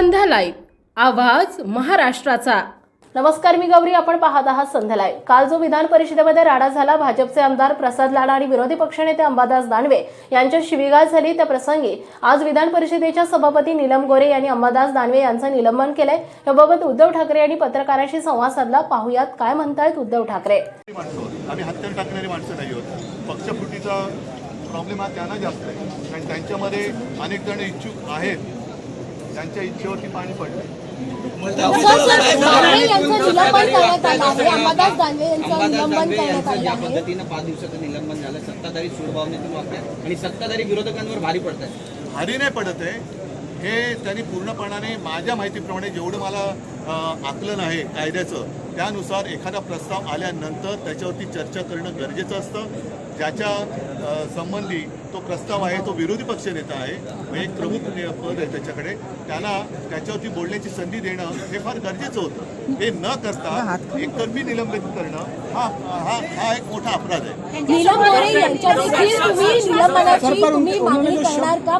संध्या live आवाज महाराष्ट्राचा. नमस्कार मी गौरी. आपण पाहत आहात संध्या लाईव्ह काल जो विधान परिषदेमध्ये राडा झाला भाजपचे आमदार प्रसाद लाडा आणि विरोधी पक्षनेते अंबादास दानवे यांच्यात शिवीगाळ झाली. त्या प्रसंगी आज विधान परिषदेच्या सभापती नीलम गोरे यांनी अंबादास दानवे यांचं निलंबन केलंय. याबाबत उद्धव ठाकरे यांनी पत्रकारांशी संवाद साधला. पाहुयात काय म्हणतायत उद्धव ठाकरे? माणसं आहोत. आम्ही हत्यार टाकणारी माणसं नाही होत पक्षफुटीचा प्रॉब्लेम हा त्यांना जास्त आहे. कारण त्यांच्यामध्ये अनेक जण इच्छुक आहेत. त्यांच्या इच्छेवरती पाणी पडलं. ज्या पद्धतीनं पाच दिवसाचं निलंबन झालं. सत्ताधारी सूडभावनेतून आणि सत्ताधारी विरोधकांवर भारी पडत आहे भारी नाही पडत आहे. हे त्यांनी पूर्णपणाने माझ्या माहितीप्रमाणे जेवढं मला आकलन आहे कायद्याचं त्यानुसार एखादा प्रस्ताव आल्यानंतर त्याच्यावरती चर्चा करणं गरजेचं असतं. ज्याच्या संबंधी तो प्रस्ताव आहे तो विरोधी पक्षनेता आहे म्हणजे एक प्रमुख ने- पद आहे त्याच्याकडे त्यांना त्याच्यावरती बोलण्याची संधी देणं हे फार गरजेचं होतं. हे न करता एकतर्फी निलंबित करणं हा हा हा एक मोठा अपराध आहे.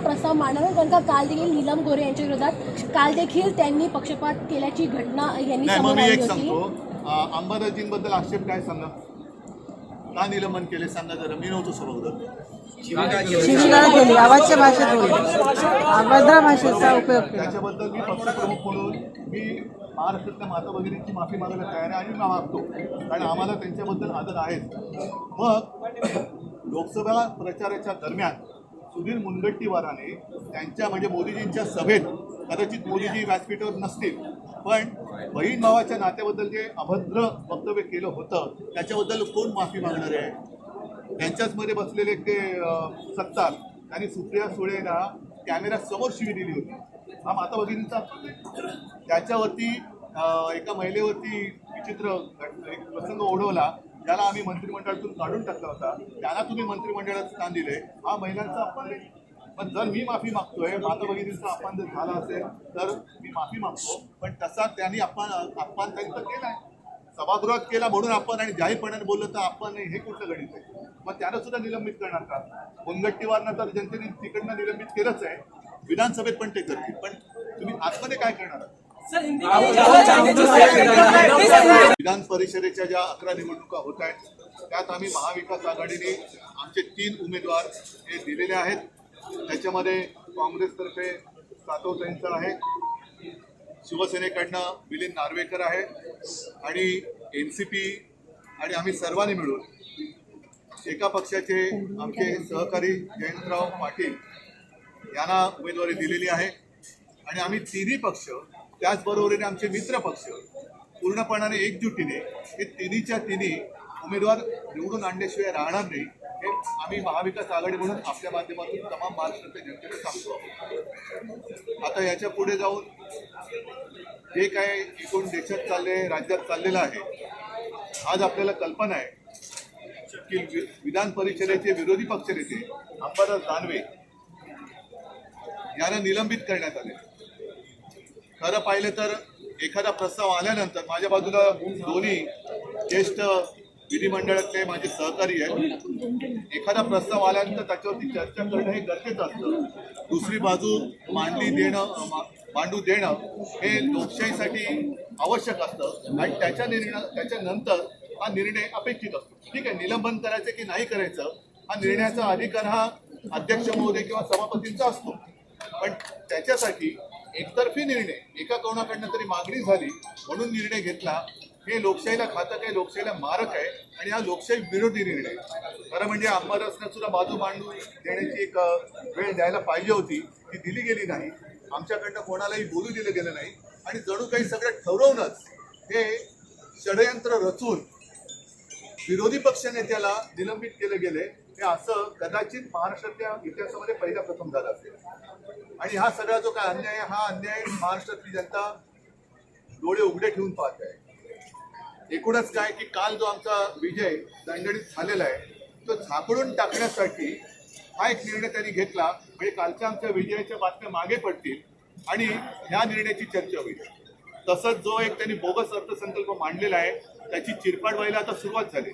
प्रस्ताव मांडणार कारण का काल देखील नीलम गोरे यांच्या विरोधात काल देखील त्यांनी पक्षपात केल्याची घटना यांनी नाही मग समोर मी आली एक होती. सांगतो. अं, अंबादाजींबद्दल आक्षेप काय सांगा? का निलंबन केले? सांगा जरा. मी नव्हतो सभागृहात शिवीगाळ केली अवाच्य भाषेत बोलली. अभद्र भाषेचा उपयोग केला. त्याच्याबद्दल मी पक्षप्रमुख म्हणून मी महाराष्ट्रातल्या माता भगिनींची माफी मागायला तयार आहे आणि मी मागतो. कारण आम्हाला त्यांच्याबद्दल आदर आहेच. मग लोकसभा प्रचाराच्या दरम्यान सुधीर मुनगट्टीवाराने त्यांच्या म्हणजे मोदीजींच्या सभेत कदाचित मोदीजी व्यासपीठावर नसतील पण बहीण भावाच्या नात्याबद्दल जे अभद्र वक्तव्य केलं होतं त्याच्याबद्दल कोण माफी मागणार आहे? त्यांच्याच मध्ये बसलेले ते सत्तार त्यांनी सुप्रिया सुळेला कॅमेरा समोर शिवी दिली होती. हा माता भगिनीचा त्याच्यावरती एका महिलेवरती विचित्र एक प्रसंग ओढवला. ज्याला आम्ही मंत्रिमंडळातून काढून टाकला होता. त्यांना तुम्ही मंत्रिमंडळात स्थान दिले हा महिलांचा अपमान पण जर मी माफी मागतोय माता भगिनींचा अपमान जर झाला असेल तर मी माफी मागतो. पण तसा त्यांनी अपमान अपमान त्यांनी तर केलाय. सभागृहात केला म्हणून आपण आणि जाहीरपणाने बोललो तर आपण हे कुठलं गणित आहे? मग त्यानं सुद्धा निलंबित करणार का? मुनगट्टीवारनं तर जनतेने तिकडनं निलंबित केलंच आहे. विधानसभेत पण ते करतील. पण तुम्ही आतमध्ये काय करणार? विधान परिषदेच्या ज्या अकरा निवडणुका होत आहेत त्यात आम्ही महाविकास आघाडीने आमचे तीन उमेदवार हे दिलेले आहेत. त्याच्यामध्ये काँग्रेसतर्फे सातवताईंचा आहे. शिवसेनेकडनं मिलिंद नार्वेकर आहे आणि एन सी पी आणि आम्ही सर्वांनी मिळून एका पक्षाचे आमचे सहकारी जयंतराव पाटील यांना उमेदवारी दिलेली आहे. आणि आम्ही तिन्ही पक्ष त्याचबरोबरीने आमचे मित्र पक्ष पूर्णपणाने एकजुटीने हे तिन्हीच्या तिन्ही उमेदवार निवडून आणल्याशिवाय राहणार नाही. आम्ही महाविकास आघाडी म्हणून आपल्या माध्यमातून तमाम महाराष्ट्रातल्या जनतेला सांगतो. आता याच्यापुढे जाऊन जे काय एकूण देशात चालले राज्यात चाललेलं आहे आज आपल्याला कल्पना आहे की विधान परिषदेचे विरोधी पक्षनेते अंबादास दानवे यांना निलंबित करण्यात आले. खरं पाहिलं तर एखादा प्रस्ताव आल्यानंतर माझ्या बाजूला दोन्ही ज्येष्ठ विधिमंडळातले माझे सहकारी आहेत. एखादा प्रस्ताव आल्यानंतर त्याच्यावरती चर्चा करणं हे गरजेचं असतं. दुसरी बाजू मांडली देणं मांडू देणं हे लोकशाहीसाठी आवश्यक असतं. आणि त्याच्या निर्णय त्याच्यानंतर हा निर्णय अपेक्षित असतो. ठीक आहे निलंबन करायचं की नाही करायचं हा निर्णयाचा अधिकार हा अध्यक्ष महोदय किंवा सभापतींचा असतो. पण त्याच्यासाठी एकतर्फी निर्णय एका कोणाकडनं तरी मागणी झाली म्हणून निर्णय घेतला हे लोकशाहीला घातक आहे लोकशाहीला मारक आहे. आणि हा लोकशाही विरोधी निर्णय खरं म्हणजे अंबादासनं सुद्धा बाजू मांडून देण्याची एक वेळ द्यायला पाहिजे होती. ती दिली गेली नाही. आमच्याकडनं कोणालाही बोलू दिलं गेलं नाही. आणि जणू काही सगळं ठरवूनच हे षडयंत्र रचून विरोधी पक्षनेत्याला निलंबित केलं गेले. हे असं कदाचित महाराष्ट्रातल्या इतिहासामध्ये पहिला प्रथम झाला असेल. आणि हा सगळा जो काय अन्याय हा अन्याय महाराष्ट्रातली जनता डोळे उघडे ठेवून पाहत आहे. एकूणच काय की काल जो आमचा विजय दणदणीत झालेला आहे तो झाकडून टाकण्यासाठी हा एक निर्णय त्यांनी घेतला. म्हणजे कालच्या आमच्या विजयाच्या बातम्या मागे पडतील आणि ह्या निर्णयाची चर्चा होईल. तसंच जो एक त्यांनी बोगस अर्थसंकल्प मांडलेला आहे त्याची चिरपाट व्हायला आता सुरुवात झाली.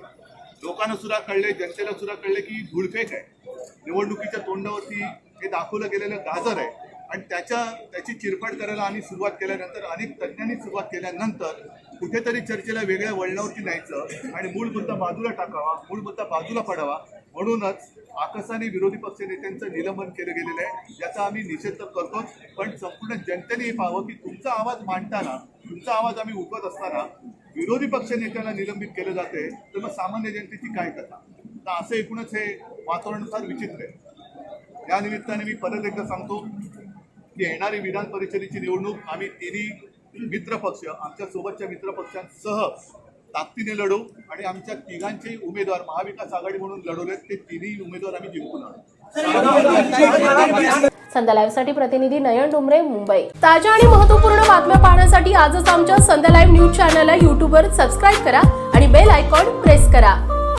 लोकांना सुद्धा कळले जनतेला सुद्धा कळले की धुळफेक आहे. निवडणुकीच्या तोंडावरती हे दाखवलं गेलेलं गाजर आहे. आणि त्याच्या त्याची चिरफाड करायला आम्ही सुरुवात केल्यानंतर अनेक तज्ज्ञांनी सुरुवात केल्यानंतर कुठेतरी चर्चेला वेगळ्या वळणावरती न्यायचं आणि मूळ मुद्दा बाजूला टाकावा मूळ मुद्दा बाजूला पडावा. म्हणूनच आकसाने विरोधी पक्ष नेत्यांचं निलंबन केलं गेलेलं आहे. याचा आम्ही निषेध तर करतोच पण संपूर्ण जनतेने हे पाहावं की तुमचा आवाज मांडताना तुमचा आवाज आम्ही उठवत असताना विरोधी पक्ष नेत्याला निलंबित केलं जाते तर मग सामान्य जनतेची काय कथा? तर असं एकूणच हे वातावरण फार विचित्र आहे. या निमित्ताने मी परत एकदा सांगतो की येणारी विधान परिषदेची निवडणूक आम्ही तिन्ही मित्रपक्ष आमच्या सोबतच्या मित्रपक्षांसह ताकदीने लढू आणि आमच्या तिघांचे उमेदवार महाविकास आघाडी म्हणून लढवलेत ते तिन्ही उमेदवार आम्ही जिंकून आणू संध्या लाईव्हसाठी प्रतिनिधी नयन डुमरे मुंबई. ताज्या आणि महत्त्वपूर्ण बातम्या पाहण्यासाठी आजच आमच्या संध्या लाईव्ह न्यूज चॅनलला युट्यूबवर सबस्क्राईब करा आणि बेल आयकॉन प्रेस करा.